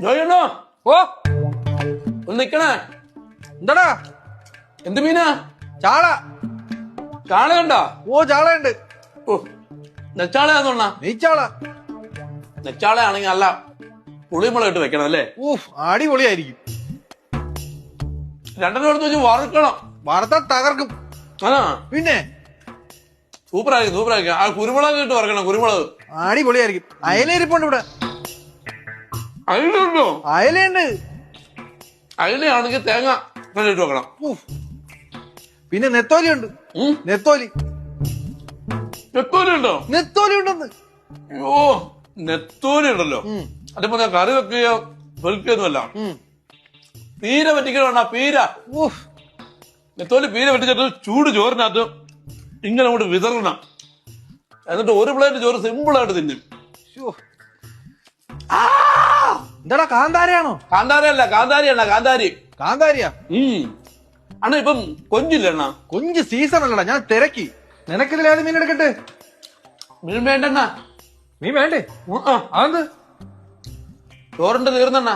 വേണോ ഓ. ഒന്ന് നിക്കണേ. എന്താടാ? എന്ത് മീനാ? ചാള. ചാള കണ്ടോ? ഓ ചാളയുണ്ട്. ഓ നെച്ചാളയാന്നോണ്ണ നെയ്ച്ചാള. നെച്ചാളയാണെങ്കിൽ അല്ല പുളിമുളക് ഇട്ട് വെക്കണം അല്ലേ? ഊഫ് അടിപൊളിയായിരിക്കും. രണ്ടെണ്ണം എടുത്ത് വെച്ച് വറുക്കണം. വറുത്ത തകർക്കും. ആ പിന്നെ? സൂപ്പറായിരിക്കും ആയിരിക്കും ആ കുരുമുളക് ഇട്ട് വറക്കണം കുരുമുളക്. അടിപൊളിയായിരിക്കും. അയലേരിപ്പുണ്ട് ഇവിടെ. അയിലുണ്ടോ? അയലയുണ്ട് അയിലാണെങ്കിൽ തേങ്ങ ഇട്ട് വെക്കണം. പിന്നെ നെത്തോലി ഉണ്ട് നെത്തോലി. നെത്തോലി ഉണ്ടോ നെത്തോലി ഉണ്ടെന്ന് ഓ നെത്തോലി ഉണ്ടല്ലോ. അതിപ്പോ ഞാൻ കറി വെക്കുകയോ വെൽക്കുകയൊന്നുമല്ല. പീര പറ്റിക്കണ പീര. നെത്തോലി പീര വെട്ടിച്ചിട്ട് ചൂട് ചോറിനകത്ത് ഇങ്ങനെ അങ്ങോട്ട് വിതറണം. എന്നിട്ട് ഒരു പ്ലേറ്റ് ചോറ് സിമ്പിൾ ആയിട്ട് തിന്നും. എന്താടാ കാന്താരയാണോ? കാന്താരി അല്ല കാന്താരി. കാന്താരിയാ? ഉം. അണ്ണ ഇപ്പം കൊഞ്ചില്ല അണ്ണ? കൊഞ്ച് സീസൺ അല്ലടാ ഞാൻ തിരക്കി. നിനക്കിതിൽ ഏത് മീൻ എടുക്കട്ടെ? മീൻ വേണ്ടണ്ണ. മീൻ വേണ്ടേ? അതെന്ത്? ചോറിന്റെ തീർന്നണ്ണ.